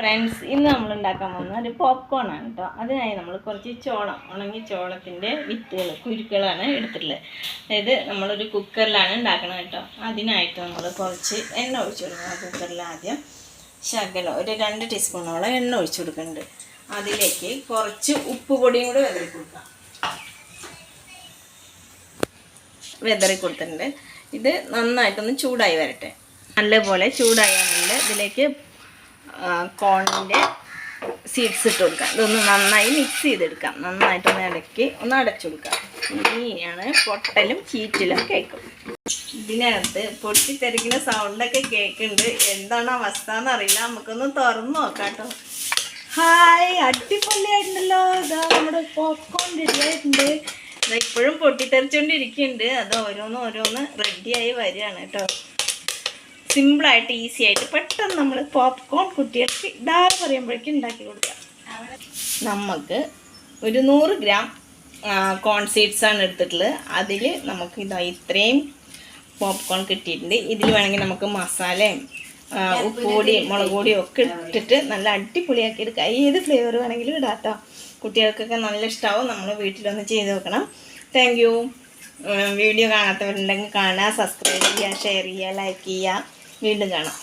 Friends ഇന്ന് നമ്മൾ ഉണ്ടാക്കാൻ പോകുന്ന ഒരു പോപ്കോൺ ആണ് കേട്ടോ അതിനായി നമ്മൾ കുറച്ച് ചോളം ഉണങ്ങി ചോളത്തിന്റെ വിത്തുകൾ കുരുക്കളാണ് എടുത്തിട്ടുള്ളത്. അതായത് നമ്മളൊരു കുക്കറിലാണ് ഉണ്ടാക്കണം കേട്ടോ അതിനായിട്ട് നമ്മൾ കുറച്ച് എണ്ണ ഒഴിച്ചു കൊടുക്കണം. കുക്കറിൽ ആദ്യം ശകലം ഒരു രണ്ട് ടീസ്പൂണോളം എണ്ണ ഒഴിച്ചു കൊടുക്കുന്നുണ്ട്. അതിലേക്ക് കുറച്ച് ഉപ്പ് പൊടിയും കൂടി വെതറി കൊടുക്കാം. വെതറി കൊടുത്തിട്ടുണ്ട്. ഇത് നന്നായിട്ടൊന്ന് ചൂടായി വരട്ടെ. നല്ലപോലെ ചൂടായാൽ ഇതിലേക്ക് കോണിന്റെ സീഡ്സ് ഇട്ട് കൊടുക്കാം. ഇതൊന്ന് നന്നായി മിക്സ് ചെയ്തെടുക്കാം. നന്നായിട്ടൊന്ന് ഇടയ്ക്ക് ഒന്ന് അടച്ചു കൊടുക്കാം. ഇനിയാണ് പൊട്ടലും ചീറ്റിലും കേൾക്കും ഇതിനകത്ത് പൊട്ടിത്തെറിക്കുന്ന സൗണ്ടൊക്കെ കേൾക്കുന്നുണ്ട് എന്താണ് അവസ്ഥ എന്നറിയില്ല നമുക്കൊന്ന് തുറന്നു നോക്കാം കേട്ടോ ഹായ് അടിപൊളിയായിട്ടുണ്ടല്ലോ. ഇതാ നമ്മുടെ പോപ്കോൺ റെഡിയായിട്ടുണ്ട് ഇപ്പോഴും പൊട്ടിത്തെറിച്ചുകൊണ്ടിരിക്കുന്നുണ്ട് അത് ഓരോന്ന് ഓരോന്ന് റെഡിയായി വരികയാണ് കേട്ടോ. സിമ്പിളായിട്ട് ഈസി ആയിട്ട് പെട്ടെന്ന് നമ്മൾ പോപ്കോൺ കുട്ടികൾക്ക് ഇടാതെ പറയുമ്പോഴേക്കും ഉണ്ടാക്കി കൊടുക്കാം നമുക്ക് ഒരു നൂറ് ഗ്രാം കോൺ സീഡ്സ് ആണ് എടുത്തിട്ടുള്ളത്. അതിൽ നമുക്ക് ഇതാ ഇത്രയും പോപ്കോൺ കിട്ടിയിട്ടുണ്ട്. ഇതിൽ വേണമെങ്കിൽ നമുക്ക് മസാലയും ഉപ്പുപൊടിയും മുളക് പൊടിയും ഒക്കെ ഇട്ടിട്ട് നല്ല അടിപൊളിയാക്കി എടുക്കാം. ഏത് ഫ്ലേവർ വേണമെങ്കിലും ഇടാട്ടോ. കുട്ടികൾക്കൊക്കെ നല്ല ഇഷ്ടമാവും നമ്മൾ വീട്ടിലൊന്ന് ചെയ്ത് നോക്കണം. താങ്ക് വീഡിയോ കാണാത്തവരുണ്ടെങ്കിൽ കാണുക സബ്സ്ക്രൈബ് ചെയ്യുക ഷെയർ ചെയ്യുക ലൈക്ക് ചെയ്യുക. വീണ്ടും കാണാം.